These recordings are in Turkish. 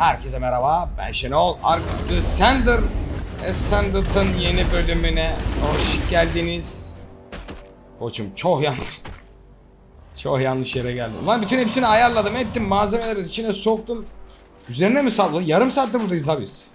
Herkese merhaba. Ben Şenol. Ark The Sender Ascendant'ın yeni bölümüne hoş geldiniz. Koçum çok yanlış. Çok yanlış yere geldim. Lan bütün hepsini ayarladım ettim. Malzemeleri içine soktum. Üzerine mi salladı? Yarım saattir buradayız la biz.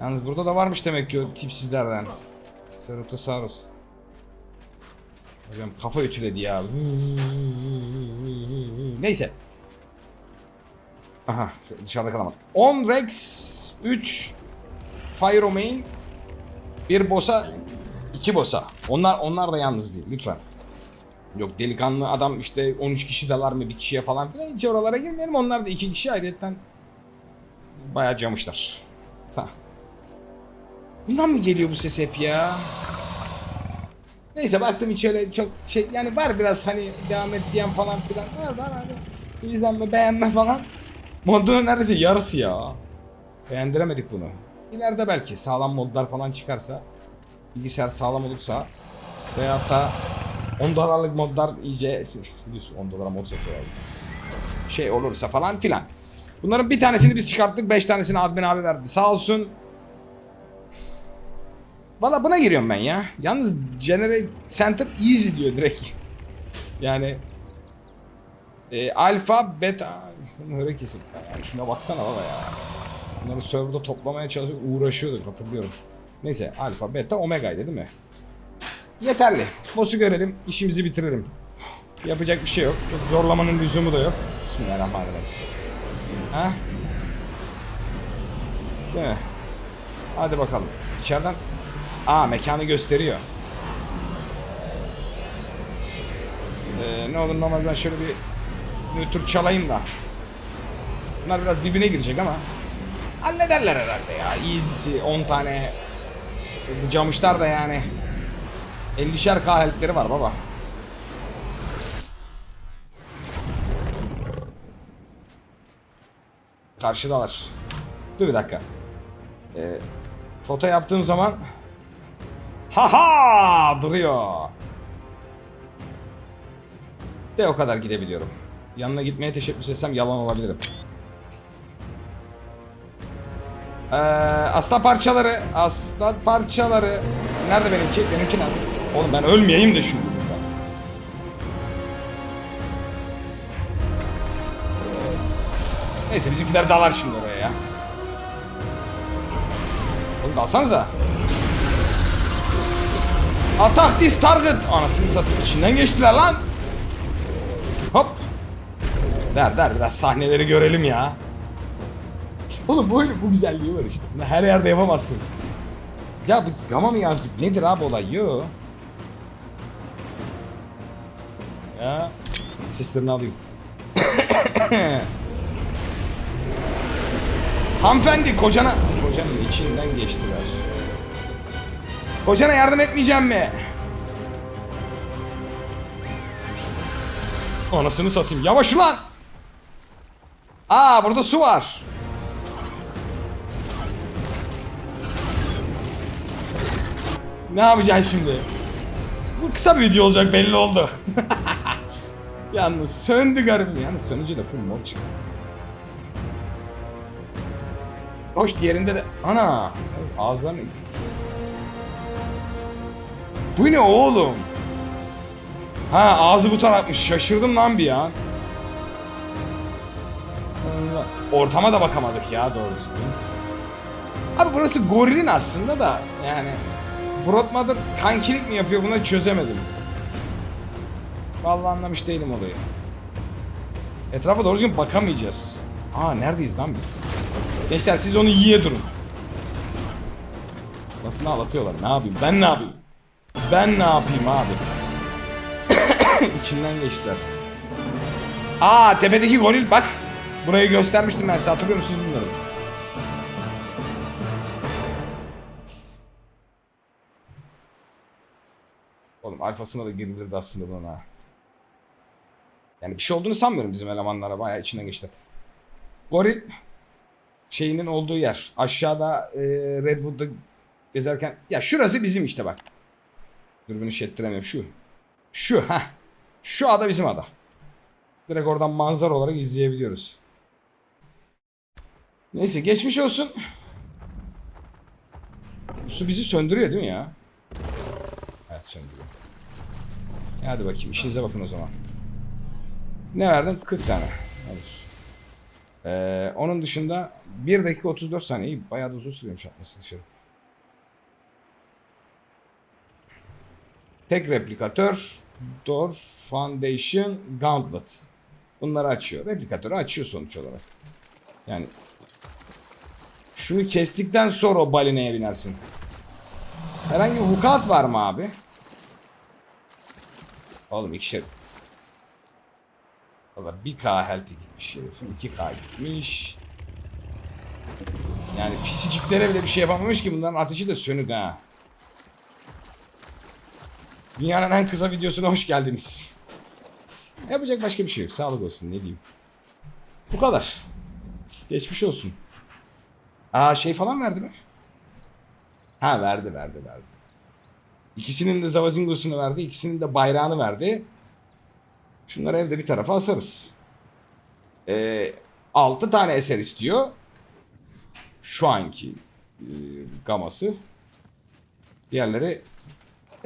Yalnız burada da varmış demek ki o tipsizlerden. Ceratosaurus. Hocam kafa ütüledi ya. Neyse. Aha dışarıda kalamadım. 10 Rex 3 Fire Main bir boss'a iki boss'a. Onlar onlar da yalnız değil lütfen. Yok delikanlı adam işte 13 kişi dalar mı bir kişiye falan filan hiç oralara girmeyelim. Onlar da iki kişi ayrıyetten bayağı camışlar. Ha. Bundan mı geliyor bu ses hep ya? Neyse baktım hiç öyle çok şey yani var biraz hani devam et diyen falan filan var var hani izlenme beğenme falan. Modunun neredeyse yarısı ya. Beğendiremedik bunu. İleride belki sağlam modlar falan çıkarsa bilgisayar sağlam olursa veyahut da 10 dolarlık modlar iyice biliyorsun 10 dolara mod satıyor abi. Şey olursa falan filan. Bunların bir tanesini biz çıkarttık 5 tanesini admin abi verdi sağ olsun. Valla buna giriyorum ben ya. Yalnız Generate Center easy diyor direkt. Yani e, alfa, beta sınırı kesim. Yani şuna baksana baba ya. Bunları serverda toplamaya çalışıp uğraşıyorduk hatırlıyorum. Neyse alfa, beta, omega'ydı değil mi? Yeterli. Boss'u görelim, işimizi bitirelim. Yapacak bir şey yok. Çok zorlamanın lüzumu da yok. Bismillahirrahmanirrahim. Ha? Değil mi? Hadi bakalım. İçeriden Aa mekanı gösteriyor. Ee, ne olur normal ben şöyle bir nötr çalayım da. Bunlar biraz birbirine girecek ama hallederler herhalde ya. Easy'si 10 tane camışlar da yani 50'şer kaheltleri var baba. Karşıdalar. Dur bir dakika. Ee, foto yaptığım zaman Haha duruyor. De o kadar gidebiliyorum. Yanına gitmeye teşebbüs etsem yalan olabilirim. Ee, aslan parçaları, aslan parçaları. Nerede benimki? Benimki nerede? Oğlum ben ölmeyeyim de şimdi. Neyse bizimkiler dalar şimdi oraya ya. Oğlum dalsanıza. Attack this target. Anasını satayım içinden geçtiler lan. Hop. Ver ver biraz sahneleri görelim ya. Oğlum bu bu güzelliği var işte. Her yerde yapamazsın. Ya biz gama mı yazdık? Nedir abi olay? Yo. Ya. Seslerini alayım. Hanımefendi kocana... Kocanın içinden geçtiler. Kocana yardım etmeyeceğim mi? Anasını satayım. Yavaş ulan. Aa burada su var. Ne yapacaksın şimdi? Bu kısa bir video olacak belli oldu. Yalnız söndü garibim. Yalnız sönünce de full mod çıktı. Hoş diğerinde de... Ana! Ağızlarını... Bu ne oğlum? Ha ağzı bu tarafmış. Şaşırdım lan bir. Allah. Ortama da bakamadık ya doğru düzgün. Abi burası gorilin aslında da yani Broadmother kankilik mi yapıyor buna çözemedim. Vallahi anlamış değilim olayı. Etrafa doğru düzgün bakamayacağız. Aa neredeyiz lan biz? Gençler siz onu yiye durun. Nasıl ağlatıyorlar? Ne yapayım? Ben ne yapayım? Ben ne yapayım abi? İçinden geçtiler. Aa tepedeki goril bak. Burayı göstermiştim ben size hatırlıyor musunuz bilmiyorum. Alfasına da girilirdi aslında buna. ha. Yani bir şey olduğunu sanmıyorum bizim elemanlara bayağı içinden geçti. Goril şeyinin olduğu yer. Aşağıda e, Redwood'da gezerken ya şurası bizim işte bak. Dürbünü şettiremiyorum şu. Şu ha. Şu ada bizim ada. Direkt oradan manzara olarak izleyebiliyoruz. Neyse geçmiş olsun. Su bizi söndürüyor değil mi ya? Evet söndürüyor. Hadi bakayım işinize bakın o zaman. Ne verdin? 40 tane. Olur. Ee, onun dışında 1 dakika 34 saniye. İyi, bayağı da uzun sürüyormuş atması dışarı. Tek replikatör, door, foundation, gauntlet. Bunları açıyor. Replikatörü açıyor sonuç olarak. Yani şunu kestikten sonra o balineye binersin. Herhangi bir vukuat var mı abi? Oğlum ikişer. Valla 1k health'i gitmiş herifin. 2k gitmiş. Yani pisiciklere bile bir şey yapamamış ki bunların ateşi de sönük ha. Dünyanın en kısa videosuna hoş geldiniz. Yapacak başka bir şey yok. Sağlık olsun ne diyeyim. Bu kadar. Geçmiş olsun. Aa şey falan verdi mi? Ha verdi verdi verdi. İkisinin de Zavazingos'unu verdi. ikisinin de bayrağını verdi. Şunları evde bir tarafa asarız. Ee, 6 tane eser istiyor. Şu anki e, gaması. Diğerleri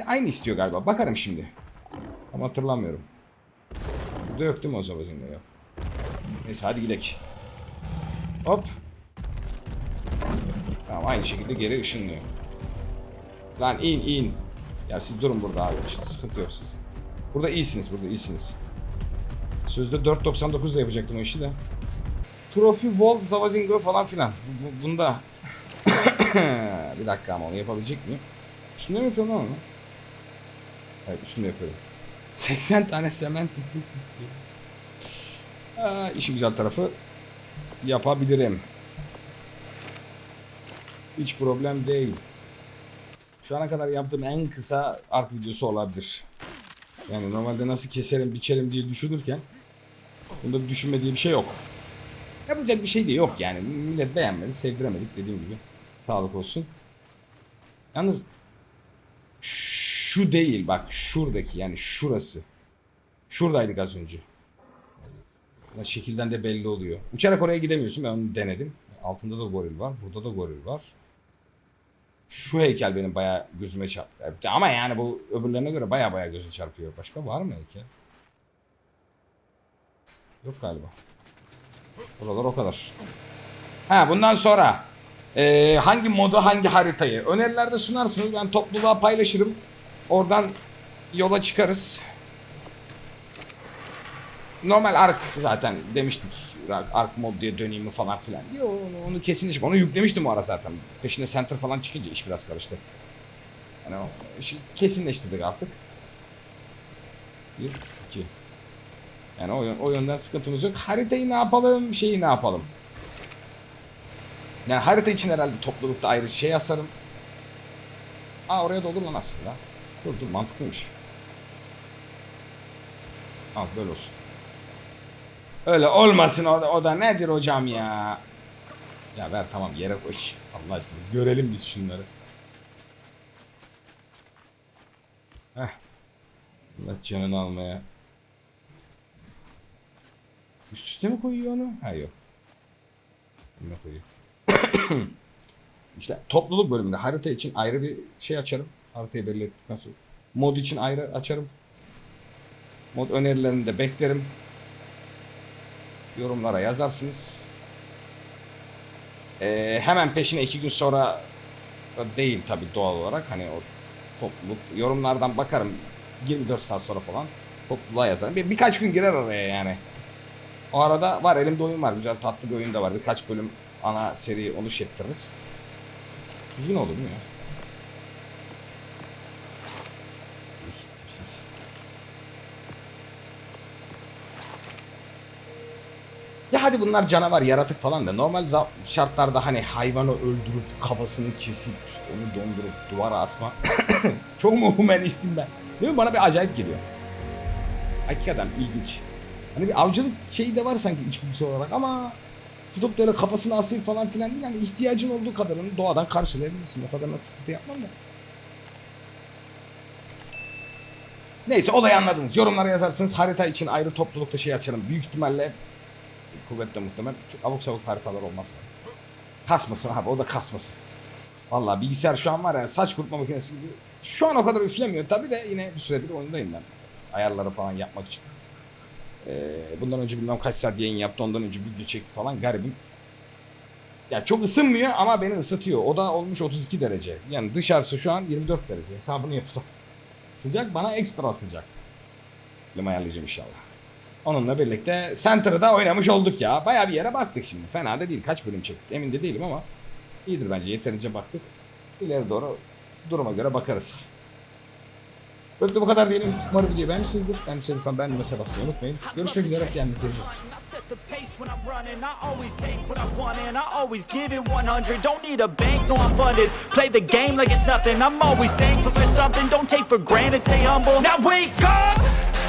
aynı istiyor galiba. Bakarım şimdi. Ama hatırlamıyorum. Burada yok değil mi o Zavazingo yok. Neyse hadi gidelim. Hop. Tamam aynı şekilde geri ışınlıyor. Lan in in. Ya siz durun burada abi. Şimdi sıkıntı yok siz. Burada iyisiniz burada iyisiniz. Sözde 4.99 da yapacaktım o işi de. Trophy Wall, Zavazingo falan filan. Bu- bu- Bunda bir dakika ama onu yapabilecek miyim? Üstünde mi yapıyorum lan onu? Evet üstünde yapıyorum. 80 tane sementik pis istiyor. Aa, işin güzel tarafı yapabilirim. Hiç problem değil. Şu ana kadar yaptığım en kısa ark videosu olabilir. Yani normalde nasıl keserim, biçerim diye düşünürken bunda düşünmediği bir şey yok. Yapılacak bir şey de yok yani. Millet beğenmedi, sevdiremedik dediğim gibi. Sağlık olsun. Yalnız şu değil bak şuradaki yani şurası. Şuradaydık az önce. Ya şekilden de belli oluyor. Uçarak oraya gidemiyorsun ben onu denedim. Altında da goril var. Burada da goril var. Şu heykel benim bayağı gözüme çarptı. Ama yani bu öbürlerine göre bayağı bayağı göze çarpıyor. Başka var mı heykel? Yok galiba. Buralar o kadar. Ha bundan sonra eee, hangi modu hangi haritayı önerilerde sunarsınız. Ben topluluğa paylaşırım. Oradan yola çıkarız. Normal Ark zaten demiştik. Ark, Ark mod diye döneyim falan filan. Yo, onu, onu kesinleşip onu yüklemiştim o ara zaten. Peşinde center falan çıkınca iş biraz karıştı. Yani o işi kesinleştirdik artık. Bir, iki. Yani o, o yönden sıkıntımız yok. Haritayı ne yapalım, şeyi ne yapalım. Yani harita için herhalde toplulukta ayrı şey asarım. Aa oraya da olur lan aslında. Dur dur mantıklıymış. Al böyle olsun. Öyle olmasın o da, o da nedir hocam ya. Ya ver tamam yere koy. Allah aşkına görelim biz şunları. Heh. Allah canını almaya. Üst üste mi koyuyor onu? Ha yok. Ne koyuyor? işte topluluk bölümünde harita için ayrı bir şey açarım. Haritayı belli ettikten sonra. Mod için ayrı açarım. Mod önerilerini de beklerim. Yorumlara yazarsınız. Ee, hemen peşine iki gün sonra değil tabi doğal olarak. Hani o topluluk yorumlardan bakarım 24 saat sonra falan topluluğa yazarım. Bir, birkaç gün girer araya yani. O arada var elimde oyun var. Güzel tatlı bir oyun da var. Birkaç bölüm ana seri oluş ettiririz. Düzgün olur mu ya? Hadi bunlar canavar, yaratık falan da normal şartlarda hani hayvanı öldürüp kafasını kesip onu dondurup duvara asma çok mu humanistim ben? Değil mi? Bana bir acayip geliyor. Hakikaten ilginç. Hani bir avcılık şeyi de var sanki içgüdüsü olarak ama tutup da öyle kafasını asayım falan filan değil. Hani ihtiyacın olduğu kadarını doğadan karşılayabilirsin. O kadarına sıkıntı yapmam da. Neyse olayı anladınız. Yorumlara yazarsınız. Harita için ayrı toplulukta şey açalım. Büyük ihtimalle kuvvetle muhtemel abuk sabuk haritalar olmaz. Kasmasın abi o da kasmasın. Vallahi bilgisayar şu an var ya saç kurutma makinesi gibi. Şu an o kadar üflemiyor tabi de yine bir süredir oyundayım ben. Ayarları falan yapmak için. Ee, bundan önce bilmem kaç saat yayın yaptı ondan önce video çekti falan garibim. Ya çok ısınmıyor ama beni ısıtıyor. O da olmuş 32 derece. Yani dışarısı şu an 24 derece. Hesabını yaptım. Sıcak bana ekstra sıcak. Benim ayarlayacağım inşallah. Onunla birlikte Center'ı da oynamış olduk ya. Bayağı bir yere baktık şimdi. Fena da değil. Kaç bölüm çektik emin de değilim ama iyidir bence. Yeterince baktık. İleri doğru duruma göre bakarız. Böyle bu kadar diyelim. Umarım videoyu beğenmişsinizdir. Kendinize lütfen beğenmeyi basmayı unutmayın. Görüşmek üzere. Kendinize iyi bakın. The pace when I'm running. I always take what I want and I always give it 100. Don't need a bank, no I'm funded. Play the game like it's nothing. I'm always thankful for something. Don't take for granted, stay humble. Now wake up!